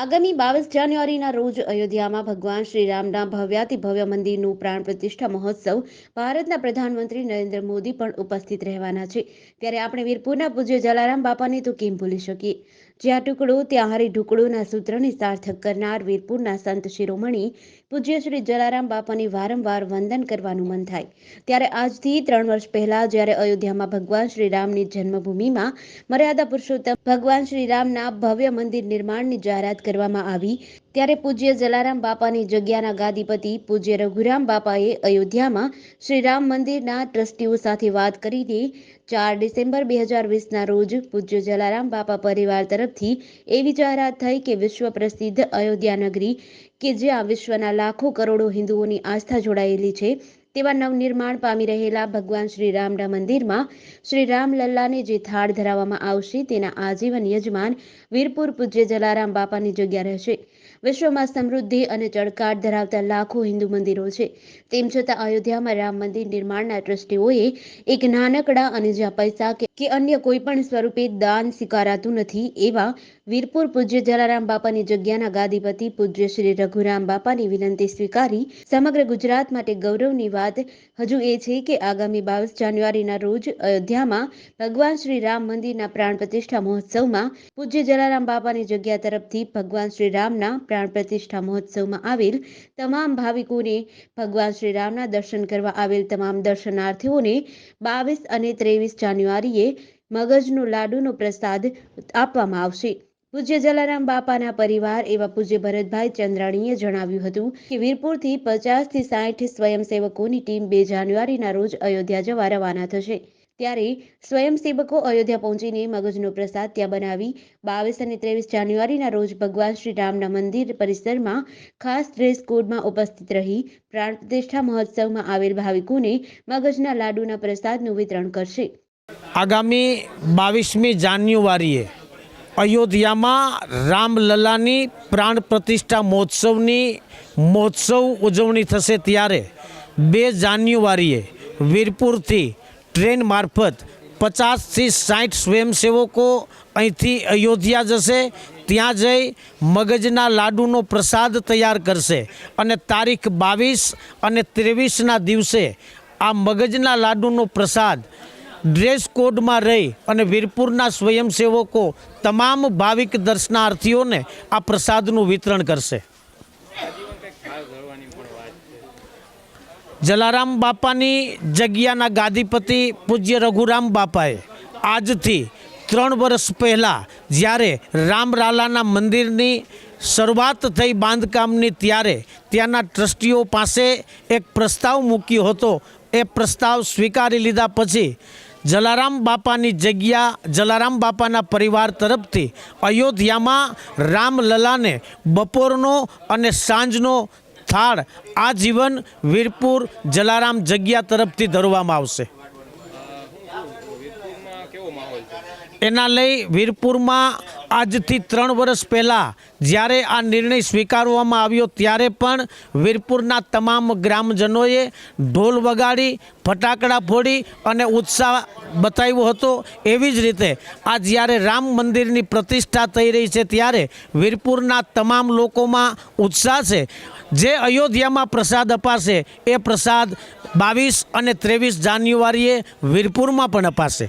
આગામી બાવીસ જાન્યુઆરીના રોજ અયોધ્યામાં ભગવાન શ્રીરામના ભવ્યાતિ ભવ્ય મંદિરનું પ્રાણ પ્રતિષ્ઠા મહોત્સવ ભારતના પ્રધાનમંત્રી નરેન્દ્ર મોદી પણ ઉપસ્થિત રહેવાના છે. ત્યારે આપણે વીરપુરના પૂજ્ય જલારામ બાપાને તો કેમ ભૂલી શકીએ? જ્યાં ટુકડો ત્યાં હારી ઢુકડોના સૂત્રને સાર્થક કરનાર વીરપુરના સંત શિરોમણી પૂજ્ય શ્રી જલારામ બાપાની વારંવાર વંદન કરવાનું મન થાય. ત્યારે આજથી ત્રણ વર્ષ પહેલા જ્યારે અયોધ્યામાં ભગવાન શ્રી રામની જન્મભૂમિમાં મર્યાદા પુરુષોત્તમ ભગવાન શ્રી રામના ભવ્ય મંદિર નિર્માણની જાહેરાત કરવામાં આવી ત્યારે પૂજ્ય જલારામ બાપાની જગ્યાના ગાદીપતિ પૂજ્ય રઘુરામ બાપાએ અયોધ્યામાં શ્રી રામ મંદિરના ટ્રસ્ટીઓ સાથે વાત કરીને ચાર ડિસેમ્બર બે હજાર વીસના રોજ પૂજ્ય જલારામ બાપા પરિવાર તરફથી એવી જાહેરાત થઈ કે વિશ્વ પ્રસિદ્ધ અયોધ્યા નગરી કે જ્યાં વિશ્વના લાખો કરોડો હિન્દુઓની આસ્થા જોડાયેલી છે તેવા નવનિર્માણ પામી રહેલા ભગવાન શ્રી રામના મંદિરમાં શ્રી રામલલ્લાને જે થાળ ધરાવવામાં આવશે તેના આજીવન યજમાન વીરપુર પૂજ્ય જલારામ બાપાની જગ્યા રહેશે. વિશ્વમાં સમૃદ્ધિ અને ચળકાટ ધરાવતા લાખો હિન્દુ મંદિરો છે. તેમ છતાં અયોધ્યામાં રામ મંદિર નિર્માણના ટ્રસ્ટીઓએ એક નાનકડા અને જ્યાં પૈસા કે અન્ય કોઈ પણ સ્વરૂપે દાન સ્વીકારાતું નથી એવા વીરપુર પૂજ્ય જલારામ બાપાની જગ્યાના ગાદીપતિ પૂજ્ય શ્રી રઘુરામ બાપાની વિનંતી સ્વીકારી સમગ્ર ગુજરાત માટે ગૌરવની વાત હજુ એ છે કે આગામી બાવીસ જાન્યુઆરીના રોજ અયોધ્યામાં ભગવાન શ્રી રામ મંદિરના પ્રાણ પ્રતિષ્ઠા મહોત્સવમાં પૂજ્ય જલારામ બાપાની જગ્યા તરફથી ભગવાન શ્રી રામના પ્રાણ પ્રતિષ્ઠા મહોત્સવમાં આવેલ તમામ ભાવિકોને ભગવાન શ્રી રામના દર્શન કરવા આવેલ તમામ દર્શનાર્થીઓને બાવીસ અને ત્રેવીસ જાન્યુઆરીએ મગજનો લાડુનો પ્રસાદ આપવામાં આવશે. પૂજ્ય જલારામ બાપાના પરિવાર એવા પૂજ્ય ભરતભાઈ ચંદ્રાણીએ જણાવ્યું હતું કે વીરપુરથી પચાસથી સાઠ સ્વયંસેવકોની ટીમ બે જાન્યુઆરીના રોજ અયોધ્યા જવા રવાના થશે. ત્યારે સ્વયંસેવકો અયોધ્યા પહોંચીને મગજનો પ્રસાદ ત્યાં બનાવી બાવીસ અને ત્રેવીસ જાન્યુઆરીના રોજ ભગવાન શ્રી રામના મંદિર પરિસરમાં ખાસ ડ્રેસ કોડમાં ઉપસ્થિત રહી પ્રાણ પ્રતિષ્ઠા મહોત્સવમાં આવેલ ભાવિકોને મગજના લાડુના પ્રસાદનું વિતરણ કરશે. આગામી બાવીસમી જાન્યુઆરીએ અયોધ્યામાં રામલલાની પ્રાણ પ્રતિષ્ઠા મહોત્સવની મહોત્સવ ઉજવણી થશે ત્યારે બે જાન્યુઆરીએ વીરપુરથી ટ્રેન મારફત પચાસથી સાઠ સ્વયંસેવકો અહીંથી અયોધ્યા જશે. ત્યાં જઈ મગજના લાડુનો પ્રસાદ તૈયાર કરશે અને તારીખ બાવીસ અને ત્રેવીસના દિવસે આ મગજના લાડુનો પ્રસાદ ડ્રેસ કોડમાં રહી અને વીરપુરના સ્વયંસેવકો તમામ ભાવિક દર્શનાર્થીઓને આ પ્રસાદનું વિતરણ કરશે. જલારામ બાપાની જગ્યાના ગાદીપતિ પૂજ્ય રઘુરામ બાપાએ આજથી ત્રણ વર્ષ પહેલાં જ્યારે રામરાલાના મંદિરની શરૂઆત થઈ બાંધકામની ત્યારે ત્યાંના ટ્રસ્ટીઓ પાસે એક પ્રસ્તાવ મૂક્યો હતો. એ પ્રસ્તાવ સ્વીકારી લીધા પછી જલારામ બાપાની જગ્યા જલારામ બાપાના પરિવાર તરફથી અયોધ્યામાં રામલલાને બપોરનો અને સાંજનો થાળ આજીવન વીરપુર જલારામ જગ્યા તરફથી ધરવામાં આવશે. એના લઈ વીરપુરમાં આજથી ત્રણ વર્ષ પહેલાં જ્યારે આ નિર્ણય સ્વીકારવામાં આવ્યો ત્યારે પણ વીરપુરના તમામ ગ્રામજનોએ ઢોલ વગાડી, ફટાકડા ફોડી અને ઉત્સાહ બતાવ્યો હતો. એવી જ રીતે આ જ્યારે રામ મંદિરની પ્રતિષ્ઠા થઈ રહી છે ત્યારે વીરપુરના તમામ લોકોમાં ઉત્સાહ છે. જે અયોધ્યામાં પ્રસાદ અપાશે એ પ્રસાદ બાવીસ અને ત્રેવીસ જાન્યુઆરીએ વીરપુરમાં પણ અપાશે.